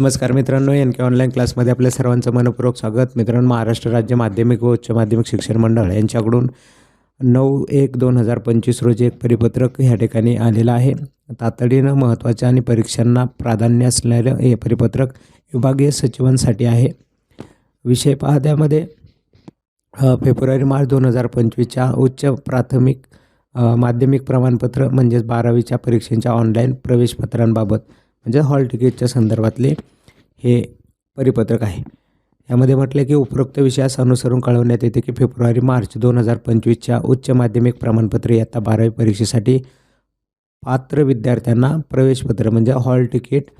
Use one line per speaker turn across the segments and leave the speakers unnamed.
नमस्कार मित्रांनो एन के ऑनलाईन क्लासमध्ये आपल्या सर्वांचं मनपूर्वक स्वागत. मित्रांनो महाराष्ट्र राज्य माध्यमिक व उच्च माध्यमिक शिक्षण मंडळ यांच्याकडून नऊ एक दोन हजार पंचवीस रोजी एक परिपत्रक ह्या ठिकाणी आलेलं आहे. तातडीनं महत्त्वाच्या आणि परीक्षांना प्राधान्य असलेलं हे परिपत्रक विभागीय सचिवांसाठी आहे. विषय पाहत्यामध्ये फेब्रुवारी मार्च दोन हजार पंचवीसच्या उच्च प्राथमिक माध्यमिक प्रमाणपत्र म्हणजेच बारावीच्या परीक्षेच्या ऑनलाईन प्रवेशपत्रांबाबत म्हणजे हॉल तिकीटच्या संदर्भातले हे परिपत्रक आहे. यामध्ये म्हटलं की उपरोक्त विषयास अनुसरून कळवण्यात येते की फेब्रुवारी मार्च दोन हजार पंचवीसच्या उच्च माध्यमिक प्रमाणपत्र इयत्ता बारावी परीक्षेसाठी पात्र विद्यार्थ्यांना प्रवेशपत्र म्हणजे हॉल तिकीट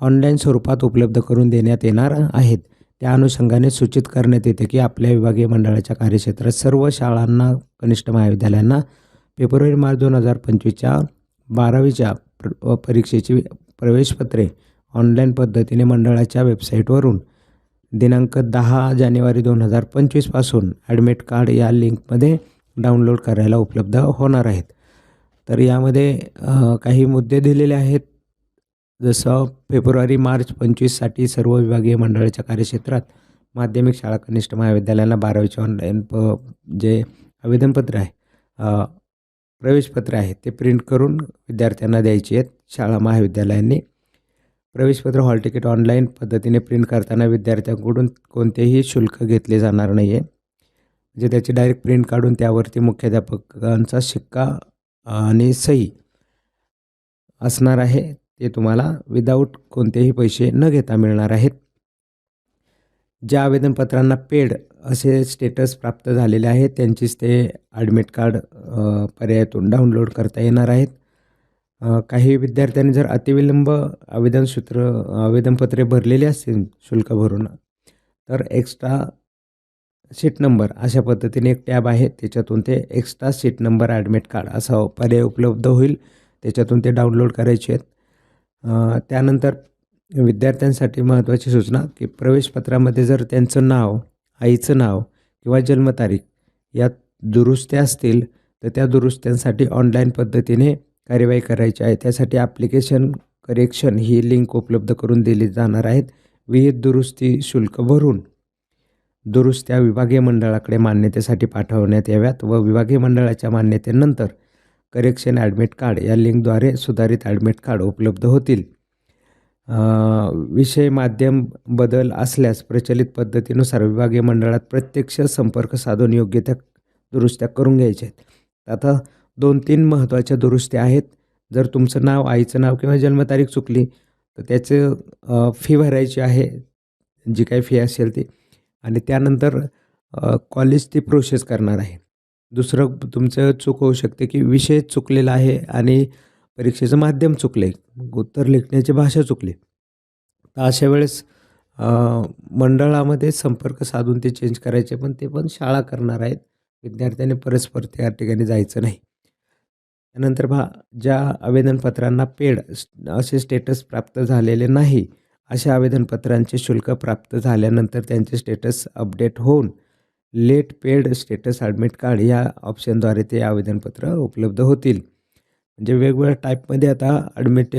ऑनलाईन स्वरूपात उपलब्ध करून देण्यात येणार आहेत. त्या अनुषंगाने सूचित करण्यात येते की आपल्या विभागीय मंडळाच्या कार्यक्षेत्रात सर्व शाळांना कनिष्ठ महाविद्यालयांना फेब्रुवारी मार्च दोन हजार पंचवीसच्या बारावीच्या प्र परीक्षेची प्रवेशपत्रे ऑनलाईन पद्धतीने मंडळाच्या वेबसाईटवरून. दिनांक दहा जानेवारी दोन हजार पंचवीसपासून ॲडमिट कार्ड या लिंकमध्ये डाउनलोड करायला उपलब्ध होणार आहेत. तर यामध्ये काही मुद्दे दिलेले आहेत. जसं फेब्रुवारी मार्च पंचवीससाठी सर्व विभागीय मंडळाच्या कार्यक्षेत्रात माध्यमिक शाळा कनिष्ठ महाविद्यालयांना बारावीचे ऑनलाईन प जे आवेदनपत्र आहे प्रवेशपत्र आहेत ते प्रिंट करून विद्यार्थ्यांना द्यायची आहेत. शाळा महाविद्यालयांनी प्रवेशपत्र हॉल तिकीट ऑनलाईन पद्धतीने प्रिंट करताना विद्यार्थ्यांकडून कोणतेही शुल्क घेतले जाणार नाही आहे म्हणजे त्याची डायरेक्ट प्रिंट काढून त्यावरती मुख्याध्यापकांचा शिक्का आणि सही असणार आहे ते तुम्हाला विदाऊट कोणतेही पैसे न घेता मिळणार आहेत. ज्या आवेदनपत्रांना पेड असे स्टेटस प्राप्त झालेले आहेत त्यांचीच ते ॲडमिट कार्ड पर्यायातून डाउनलोड करता येणार आहेत. काही विद्यार्थ्यांनी जर अतिविलंब आवेदनसूत्र आवेदनपत्रे भरलेली असतील शुल्क भरून तर एक्स्ट्रा सीट नंबर अशा पद्धतीने एक टॅब आहे त्याच्यातून ते extra seat number admit card असा पर्याय उपलब्ध होईल त्याच्यातून ते डाउनलोड करायचे आहेत. त्यानंतर विद्यार्थ्यांसाठी महत्त्वाची सूचना की प्रवेशपत्रामध्ये जर त्यांचं नाव आईचं नाव किंवा जन्मतारीख यात दुरुस्त्या असतील तर त्या दुरुस्त्यांसाठी ऑनलाईन पद्धतीने कार्यवाही करायची आहे. त्यासाठी ॲप्लिकेशन करेक्शन ही लिंक उपलब्ध करून दिली जाणार आहेत. विहित दुरुस्ती शुल्क भरून दुरुस्त्या विभागीय मंडळाकडे मान्यतेसाठी पाठवण्यात याव्यात व विभागीय मंडळाच्या मान्यतेनंतर करेक्शन ॲडमिट कार्ड या लिंकद्वारे सुधारित ॲडमिट कार्ड उपलब्ध होतील. विषय माध्यम बदल असल्यास प्रचलित पद्धतीनुसार विभागीय मंडळात प्रत्यक्ष संपर्क साधून योग्य त्या दुरुस्त्या करून घ्यायच्या आहेत. आता दोन तीन महत्त्वाच्या दुरुस्त्या आहेत. जर तुमचं नाव आईचं नाव किंवा जन्मतारीख चुकली तर त्याचं फी भरायची आहे. जी काही फी असेल ती. आणि त्यानंतर कॉलेज ती प्रोसेस करणार आहे. दुसरं तुमचं चूक होऊ शकते की विषय चुकलेला आहे आणि परीक्षेचं माध्यम चुकले उत्तर लिखण्याची भाषा चुकली. तर अशा वेळेस मंडळामध्ये संपर्क साधून ते चेंज करायचे पण ते पण शाळा करणार आहेत. विद्यार्थ्यांनी परस्पर त्या ठिकाणी जायचं नाही. त्यानंतर भा ज्या आवेदनपत्रांना पेड असे स्टेटस प्राप्त झालेले नाही अशा आवेदनपत्रांचे शुल्क प्राप्त झाल्यानंतर त्यांचे स्टेटस अपडेट होऊन late paid status admit card या ऑप्शनद्वारे ते आवेदनपत्र उपलब्ध होतील. म्हणजे वेगवेगळ्या टाईपमध्ये आता ॲडमिट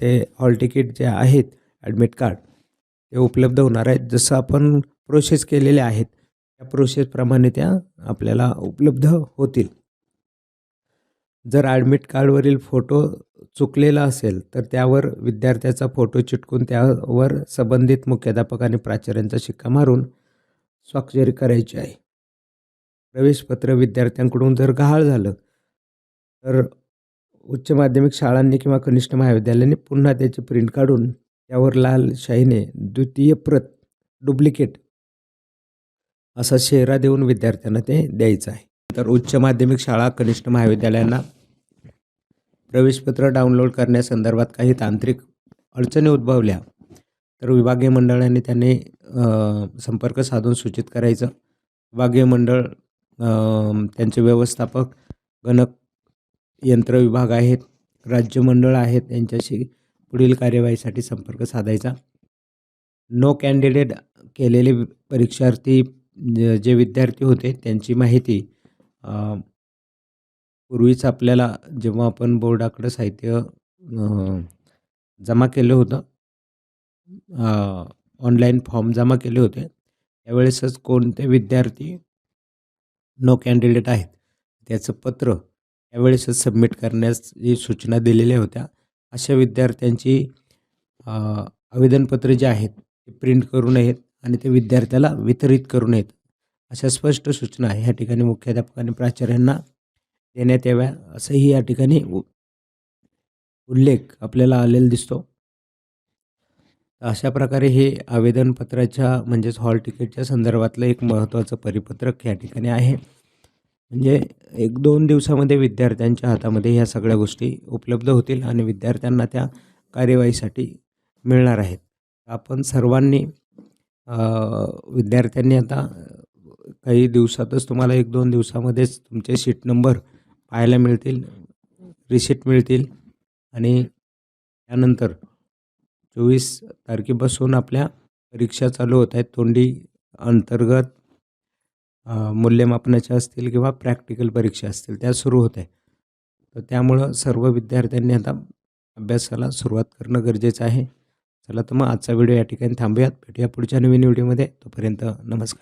ते हॉल तिकीट जे आहेत ॲडमिट कार्ड ते उपलब्ध होणार आहेत. जसं आपण प्रोसेस केलेले आहेत त्या प्रोसेसप्रमाणे त्या आपल्याला उपलब्ध होतील. जर ॲडमिट कार्डवरील फोटो चुकलेला असेल तर त्यावर विद्यार्थ्याचा फोटो चिटकून त्यावर संबंधित मुख्याध्यापक आणि प्राचार्यांचा शिक्का मारून स्वाक्षरी करायची आहे. प्रवेशपत्र विद्यार्थ्यांकडून जर गहाळ झालं तर उच्च माध्यमिक शाळांनी किंवा कनिष्ठ महाविद्यालयांनी पुन्हा त्याची प्रिंट काढून त्यावर लाल शाहीने द्वितीय प्रत डुप्लिकेट असा शेरा देऊन विद्यार्थ्यांना ते द्यायचं आहे. तर उच्च माध्यमिक शाळा कनिष्ठ महाविद्यालयांना प्रवेशपत्र डाउनलोड करण्यासंदर्भात काही तांत्रिक अडचणी उद्भवल्या तर विभागीय मंडळाने त्यांनी संपर्क साधून सूचित करायचं. विभागीय मंडळ त्यांचे व्यवस्थापक गणक यंत्र विभाग आहेत राज्यमंडळ आहेत त्यांच्याशी पुढील कार्यवाहीसाठी संपर्क साधायचा. नो कॅन्डिडेट केलेले परीक्षार्थी जे विद्यार्थी होते त्यांची माहिती पूर्वीच आपल्याला जेव्हा आपण बोर्डाकडं साहित्य जमा केलं होतं ऑनलाईन फॉर्म जमा केले होते त्यावेळेसच कोणते विद्यार्थी नो कॅन्डिडेट आहेत त्याचं पत्र त्यावेळेसच सबमिट करण्याची सूचना दिलेल्या होत्या अशा विद्यार्थ्यांची आवेदनपत्रे आवेदनपत्र जे आहेत ते प्रिंट करू नयेत आणि ते विद्यार्थ्याला वितरित करू नयेत अशा स्पष्ट सूचना ह्या ठिकाणी मुख्याध्यापकांनी प्राचार्यांना देण्यात याव्या असंही या ठिकाणी उ- उल्लेख आपल्याला आलेला दिसतो. अशा प्रकारे हे आवेदनपत्राच्या म्हणजेच हॉल तिकीटच्या संदर्भातलं एक महत्त्वाचं परिपत्रक या ठिकाणी आहे. म्हणजे एक दोन दिवसामध्ये विद्यार्थ्यांच्या हातामध्ये ह्या सगळ्या गोष्टी उपलब्ध होतील आणि विद्यार्थ्यांना त्या कार्यवाहीसाठी मिळणार आहेत. आपण सर्वांनी विद्यार्थ्यांनी आता काही दिवसातच तुम्हाला एक दोन दिवसामध्येच तुमचे सीट नंबर पाहायला मिळतील रिसिट मिळतील आणि त्यानंतर चोवीस तारखेपासून आपल्या परीक्षा चालू होत आहेत. तोंडी अंतर्गत मूल्यमापनाच्या असतील किंवा प्रॅक्टिकल परीक्षा असतील त्या सुरू होत आहे तर त्यामुळं सर्व विद्यार्थ्यांनी आता अभ्यासाला सुरुवात करणं गरजेचं आहे. चला तर मग आजचा व्हिडिओ या ठिकाणी थांबूयात. भेटूया पुढच्या नवीन व्हिडिओमध्ये. तोपर्यंत नमस्कार.